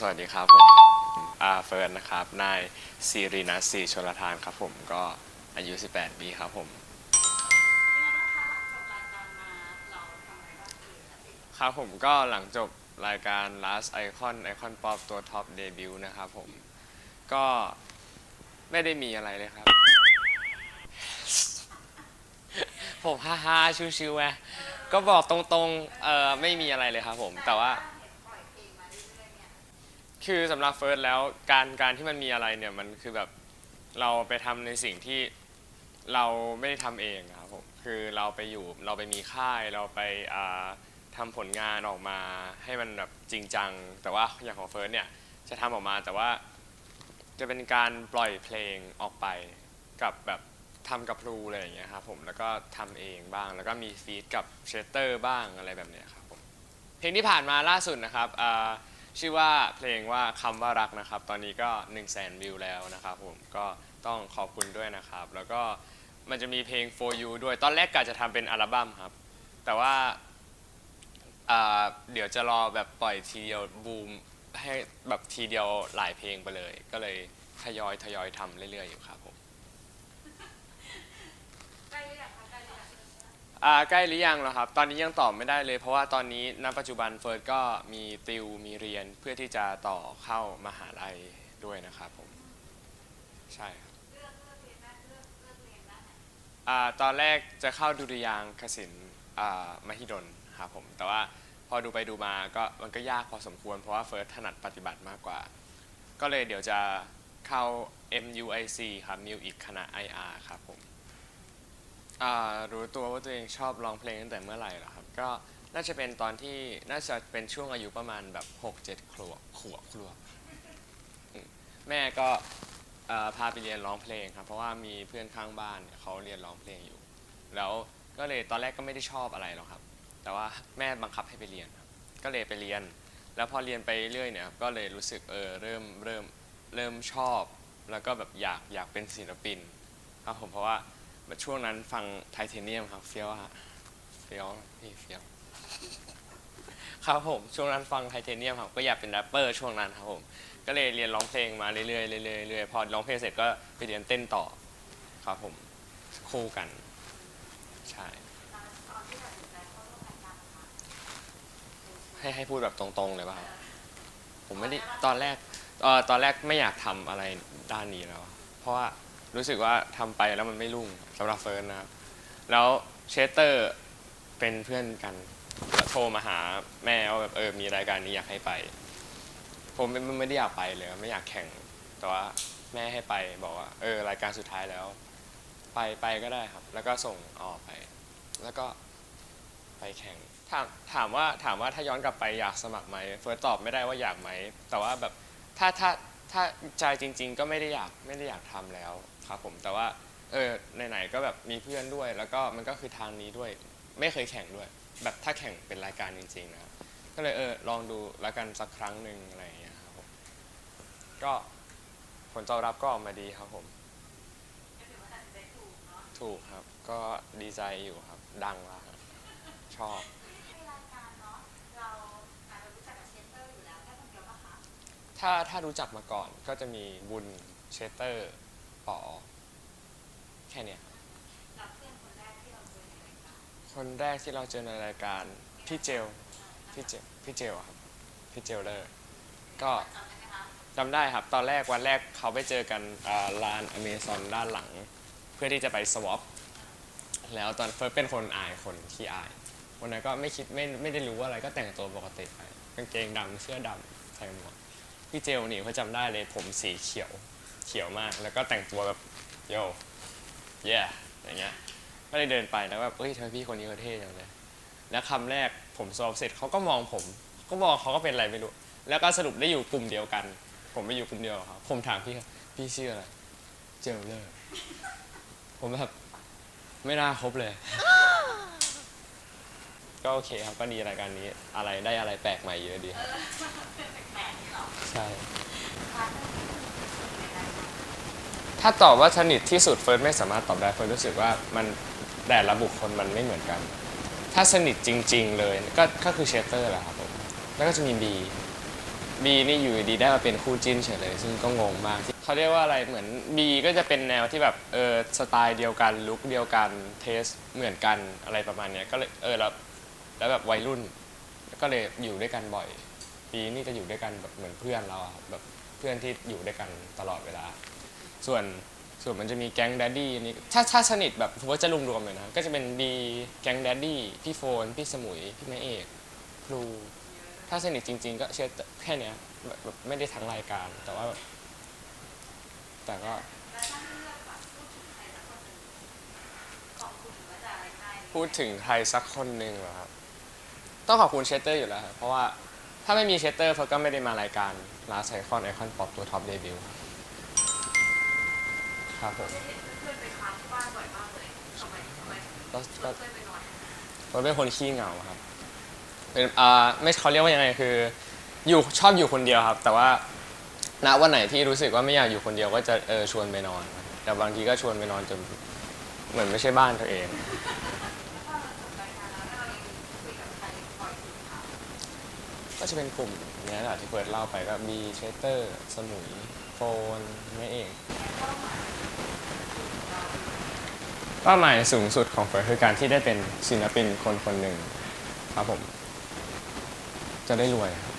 สวัสดีครับผมอาเฟิร์นนะครับ นายซีรีนัสสีชลทานครับผมก็อายุ 18 ปีครับผม ครับผมก็หลังจบรายการ Last Icon Icon Pop ตัวท็อปเดบิวต์นะครับผม ก็ไม่ได้มีอะไรเลยครับ ผมฮ่าฮ่าๆชิวๆไงก็บอกตรงๆเออไม่มีอะไรเลยครับผม แต่ว่า คือสำหรับเฟิร์สแล้วการการที่มันมีอะไรเนี่ยมันคือแบบเราไปทำในสิ่งที่เราไม่ได้ทำเองครับผมคือเราไปอยู่เราไปมีค่ายเราไปอ่าทำผลงานออกมาให้มันแบบจริงจัง แต่ว่าอย่างของเฟิร์สเนี่ยจะทำออกมาแต่ว่า จะเป็นการปล่อยเพลงออกไปกับแบบทำกับครูอะไรอย่างเงี้ยครับผมแล้วก็ทำเองบ้าง แล้วก็มีฟีดกับเชสเตอร์บ้างอะไรแบบเนี้ยครับผมเพลงที่ผ่านมาล่าสุดนะครับอ่า ชื่อว่าเพลงว่าคำว่ารักนะครับ ตอนนี้ก็1 0 0 0 0แสนวิวแล้วนะครับผมก็ต้องขอบคุณด้วยนะครับ แล้วก็มันจะมีเพลง for you ด้วยตอนแรกกะจะทำเป็นอัลบั้มครับ แต่ว่าอ่าเดี๋ยวจะรอแบบปล่อยทีเดียวบูมให้แบบทีเดียวหลายเพลงไปเลย ก็เลยทยอยทยอยทำเรื่อยๆอยู่ครับผม อ่าใกล้หรือยังเหรอครับ ตอนนี้ยังตอบไม่ได้เลย เพราะว่าตอนนี้ณปัจจุบันเฟิร์สก็มีติวมีเรียนเพื่อที่จะต่อเข้ามหาลัยด้วยนะครับผม ใช่ครับอ่าตอนแรกจะเข้าดุริยางคศิลป์อ่ามหิดลครับผม แต่ว่าพอดูไปดูมาก็มันก็ยากพอสมควร เพราะว่าเฟิร์สถนัดปฏิบัติมากกว่า ก็เลยเดี๋ยวจะเข้า MUIC ครับมิวอีกคณะ IR ครับผม อ่ารู้ตัวว่าตัวเองชอบร้องเพลงตั้งแต่เมื่อไหร่เหรอครับ ก็น่าจะเป็นตอนที่น่าจะเป็นช่วงอายุประมาณแบบ6 7ขวบขวบขวบอืมแม่ก็เอ่อพาไปเรียนร้องเพลงครับ เพราะว่ามีเพื่อนข้างบ้านเนี่ยเขาเรียนร้องเพลงอยู่ แล้วก็เลยตอนแรกก็ไม่ได้ชอบอะไรหรอกครับ แต่ว่าแม่บังคับให้ไปเรียนครับก็เลยไปเรียน แล้วพอเรียนไปเรื่อยเนี่ยครับก็เลยรู้สึกเออเริ่มเริ่มเริ่มชอบ แล้วก็แบบอยากอยากเป็นศิลปิน ครับผมเพราะว่า แบบช่วงนั้นฟังไทเทเนียมครับเฟี้ยวฮะเฟี้ยวพี่เฟี้ยวครับผมช่วงนั้นฟังไทเทเนียมครับก็อยากเป็นแรปเปอร์ช่วงนั้นครับผมก็เลยเรียนร้องเพลงมาเรื่อยๆเรื่อยๆเรื่อยๆพอร้องเพลงเสร็จก็ไปเรียนเต้นต่อครับผมคู่กันใช่ให้ให้พูดแบบตรงๆเลยป่ะครับผมไม่ได้ตอนแรกตอนแรกไม่อยากทำอะไรด้านนี้แล้ว เพราะว่า รู้สึกว่าทำไปแล้วมันไม่รุ่งสำหรับเฟิร์นนะครับ แล้วเชสเตอร์เป็นเพื่อนกันแล้วโทรมาหาแม่ว่าแบบเออมีรายการนี้อยากให้ไป ผมไม่ไม่ได้อยากไปเลยไม่อยากแข่ง แต่ว่าแม่ให้ไปบอกว่าเออรายการสุดท้ายแล้ว ไปไปก็ได้ครับ แล้วก็ส่งออกไป แล้วก็ไปแข่งถามถามว่าถามว่าถ้าย้อนกลับไปอยากสมัครไหมเฟิร์สตอบไม่ได้ว่าอยากไหม แต่ว่าแบบถ้าถ้า ถ้าใจจริง ๆ ก็ไม่ได้อยากไม่ได้อยากทำแล้วครับผมแต่ว่าเออไหนๆก็แบบมีเพื่อนด้วย แล้วก็มันก็คือทางนี้ด้วย ไม่เคยแข่งด้วย แบบถ้าแข่งเป็นรายการจริง ๆ นะครับก็เลยเออลองดูแล้วกันสักครั้งหนึ่งอะไรอย่างเงี้ยครับผมก็ผลตอบรับก็ออกมาดีครับผมถูกครับ ก็ดีใจอยู่ครับ ดังแล้วครับชอบ ถ้าถ้ารู้จักมาก่อนก็จะมีบุญเชสเตอร์ปอแค่เนี้ยครับคนแรกที่เราเจอในรายการพี่เจลพี่เจลพี่เจลครับพี่เจลเลอร์ก็จำได้ครับ ตอนแรกวันแรกเขาไปเจอกันอ่าลานอเมซอนด้านหลัง เพื่อที่จะไปสวอปแล้วตอนเฟิร์สเป็นคนอายคนที่อาย วันนั้นก็ไม่คิดไม่ไม่ได้รู้อะไรก็แต่งตัวปกติไปกางเกงดำเสื้อดำใส่หมวก พี่เจลนี่เขาจำได้เลยผมสีเขียวเขียวมาก แล้วก็แต่งตัวแบบโยเย่อย่างเงี้ยก็เลยเดินไปแล้วแบบเอ้ยทำไมพี่คนนี้เขาเท่จังเลย แล้วคำแรกผมสอบเสร็จเขาก็มองผมก็มองเขาก็เป็นอะไรไม่รู้ แล้วก็สรุปได้อยู่กลุ่มเดียวกัน ผมไปอยู่กลุ่มเดียวกับเขาผมถามพี่ครับพี่ชื่ออะไร เจลเลอร์ผมแบบไม่น่าครบเลย ก็โอเคครับก็ดีรายการนี้อะไรได้อะไรแปลกใหม่เยอะดีครับ ช่ ถ้าตอบว่าสนิทที่สุดเฟิร์สไม่สามารถตอบได้เฟิร์สรู้สึกว่ามันแต่ละบุคคลมันไม่เหมือนกัน ถ้าสนิทจริง ๆ เลยก็ก็คือเชสเตอร์แหละครับผมแล้วก็จะมีบีบีนี่อยู่ดีได้มาเป็นคู่จิ้นเฉยเลย ซึ่งก็งงมากเขาเรียกว่าอะไรเหมือนบีก็จะเป็นแนวที่แบบเออสไตล์เดียวกันลุคเดียวกันเทสเหมือนกันอะไรประมาณเนี้ยก็เลยเออแล้วแล้วแบบวัยรุ่น ก็เลยอยู่ด้วยกันบ่อย ปีนี่จะอยู่ด้วยกันแบบเหมือนเพื่อนเราอะครับแบบเพื่อนที่อยู่ด้วยกันตลอดเวลา ส่วนส่วนมันจะมีแก๊งแดดดี้อันนี้ถ้าถ้าสนิทแบบผมว่าจะรวมๆเลยนะก็จะเป็นบีแก๊งแดดดี้พี่โฟนพี่สมุยพี่แม่เอกครูถ้าสนิทจริง ๆ ก็เชื่อแค่เนี้ยแบบแบบไม่ได้ทั้งรายการ แต่ว่าแบบแต่ก็พูดถึงใครสักคนหนึ่งเหรอครับ ต้องขอบคุณเชสเตอร์อยู่แล้วครับเพราะว่า ถ้าไม่มีเชสเตอร์เขาก็ไม่ได้มารายการลาไซคอนไอคอนป๊อปตัวท็อปเดบิวต์ครับผมเห็นเพื่อนไปค้างที่บ้านบ่อยมากเลยทำไมทำไมก็ก็เพื่อนไปนอนผมเป็นคนขี้เหงาครับ เป็นอ่าไม่เขาเรียกว่ายังไงคือ อยู่ชอบอยู่คนเดียวครับ แต่ว่าณวันไหนที่รู้สึกว่าไม่อยากอยู่คนเดียวก็จะเออชวนไปนอนครับแต่บางทีก็ชวนไปนอนจนเหมือนไม่ใช่บ้านตัวเอง ถ้าเราจบรายการแล้วเรายังคุยกับใครบ่อยสุดคะ ก็ จะเป็นกลุ่มเนี้ยแหละที่เปิดเล่าไปก็มีเชสเตอร์ สมุยโฟนแม่เอกเป้าหมายสูงสุดของเฟิร์สคือการที่ได้เป็นศิลปินคนคนหนึ่งครับผม จะได้รวยครับ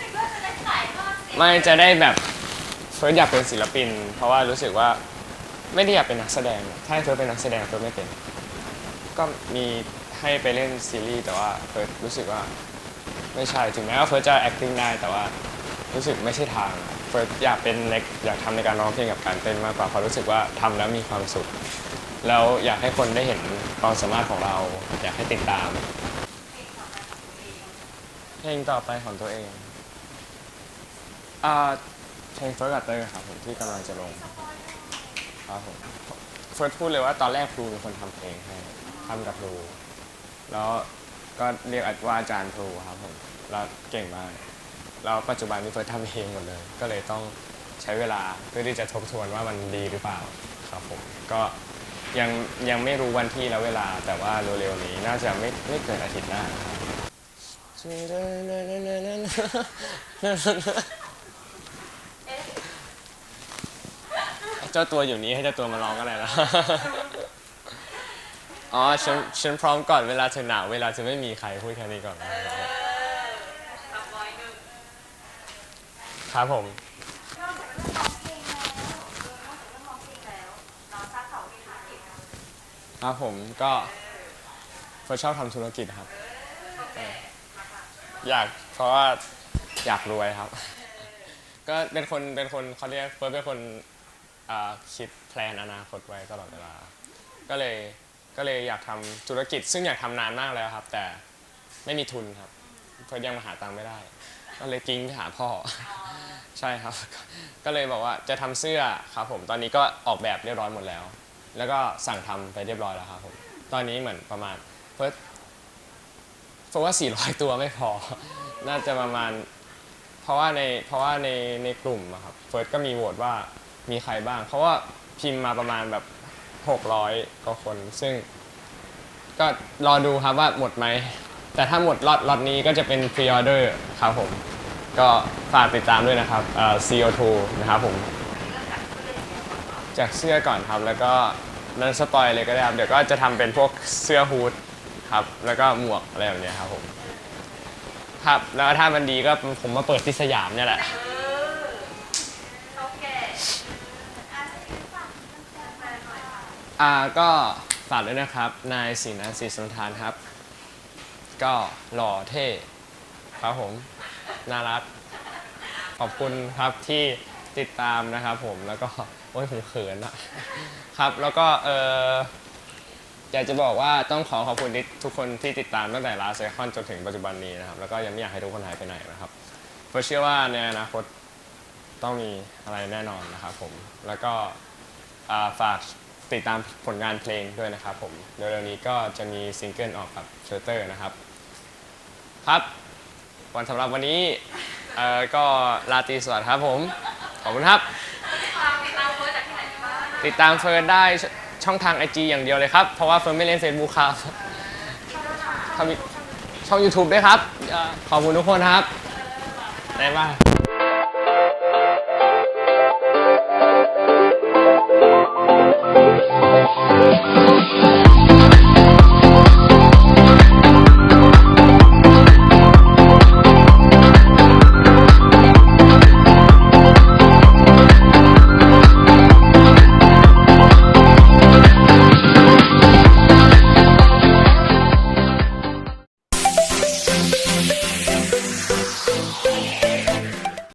ถึงก็จะได้ขายทอดสิไม่จะได้แบบเฟิร์สอยากเป็นศิลปิน เพราะว่ารู้สึกว่าไม่ได้อยากเป็นนักแสดง ถ้าให้เฟิร์สเป็นนักแสดงเฟิร์สไม่เป็น ก็มี ให้ไปเล่นซีรีส์แต่ว่าเฟิร์สรู้สึกว่าไม่ใช่ถึงแม้ว่าเฟิร์สจะ acting ได้แต่ว่ารู้สึกไม่ใช่ทางเฟิร์สอยากเป็นเล็กอยากทำในการร้องเพลงกับการเต้นมากกว่าเพราะรู้สึกว่าทำแล้วมีความสุข แล้วอยากให้คนได้เห็นความสามารถของเรา อยากให้ติดตามเพลงต่อไปของตัวเองอ่าเพลงเฟิร์สกัตเตอร์ครับผมที่กำลังจะลงครับผมเฟิร์สพูดเลยว่าตอนแรกครูเป็นคนทำเพลงให้ทำกับครู แล้วก็เรียกว่าอาจารย์ครูครับผมแล้วเก่งมากแล้วปัจจุบันนี้เฟิร์สทำเองหมดเลย ก็เลยต้องใช้เวลาเพื่อที่จะทบทวนว่ามันดีหรือเปล่าครับผมก็ยังยังไม่รู้วันที่และเวลาแต่ว่าเร็วๆนี้น่าจะไม่ไม่เกินอาทิตย์หน้านะครับเจ้าตัวอยู่นี้ให้เจ้าตัวมาร้องก็ได้นะ อ๋อฉันฉันพร้อมก่อนเวลาเธอหนาวเวลาเธอไม่มีใครพูดแค่นี้ก่อนนะครับตับร้อยหนึ่งครับผม นอกจากเรื่องร้องเพลงแล้วเออนอกจากเรื่องร้องเพลงแล้วเราทราบข่าวที่ธุรกิจนะครับผมก็เฟิร์สชอบทำธุรกิจครับ อยากเพราะว่าอยากรวยครับ ก็เป็นคนเป็นคนเขาเรียกเฟิร์สเป็นคนอ่าคิดแพลนอนาคตไว้ตลอดเวลา ก็เลย ก็เลยอยากทำธุรกิจ ซึ่งอยากทำนานมากแล้วครับ แต่ไม่มีทุนครับเฟร์สยังมาหาตังค์ไม่ได้ ก็เลยกิ้งไปหาพ่อใช่ครับ ก็เลยบอกว่าจะทำเสื้อครับผมตอนนี้ก็ออกแบบเรียบร้อยหมดแล้ว แล้วก็สั่งทำไปเรียบร้อยแล้วครับผมตอนนี้เหมือนประมาณเฟิร์สเพราะว่า 400 ตัวไม่พอ น่าจะประมาณ เพราะว่าใน เพราะว่าใน ในกลุ่มครับ เฟิร์สก็มีโหวตว่ามีใครบ้าง เพราะว่าพิมพ์มาประมาณแบบ 600กว่าคน ซึ่ง ก็รอดูครับว่าหมดไหม แต่ถ้าหมดล็อตล็อตนี้ก็จะเป็นพรีออเดอร์ครับผม ก็ฝากติดตามด้วยนะครับเอ่อ CO2 นะครับผม จากเสื้อก่อนครับ แล้วก็นั่นสปอยเลยก็ได้ครับ เดี๋ยวก็จะทำเป็นพวกเสื้อฮูดครับ แล้วก็หมวกอะไรแบบเนี้ยครับผม ครับ แล้วถ้ามันดีก็ผมมาเปิดที่สยามเนี่ยแหละ เขาแก่อาจจะยืนฝั่งแฟนๆหน่อยค่ะ อ่าก็ฝากด้วยนะครับ นายสินันสีสันทานครับ ก็หล่อเท่ครับผม น่ารัก ขอบคุณครับที่ติดตามนะครับผมแล้วก็ โอ้ยผมเขินอะครับแล้วก็เอออยากจะบอกว่าต้องขอขอบคุณทุกคนที่ติดตามตั้งแต่ลาเซคอนจนถึงปัจจุบันนี้นะครับ แล้วก็ยังไม่อยากให้ทุกคนหายไปไหนนะครับ เพราะเชื่อว่าในอนาคตต้องมีอะไรแน่นอนนะครับผมแล้วก็ฝาก ติดตามผลงานเพลงด้วยนะครับผมเร็วๆนี้ก็จะมีซิงเกิลออกกับเชอร์เตอร์นะครับ ครับวันสำหรับวันนี้เอ่อก็ลาตรีสวัสดิ์ครับผม ขอบคุณครับ ติดตามเฟิร์สจากที่ไหนบ้างติดตามเฟิร์นได้ชช่องทาง IG อย่างเดียวเลยครับ เพราะว่าเฟิร์นไม่เล่น Facebook ครับเขาช่อง YouTube ด้วยครับเอ่อขอบคุณทุกคนครับได้ป่ะ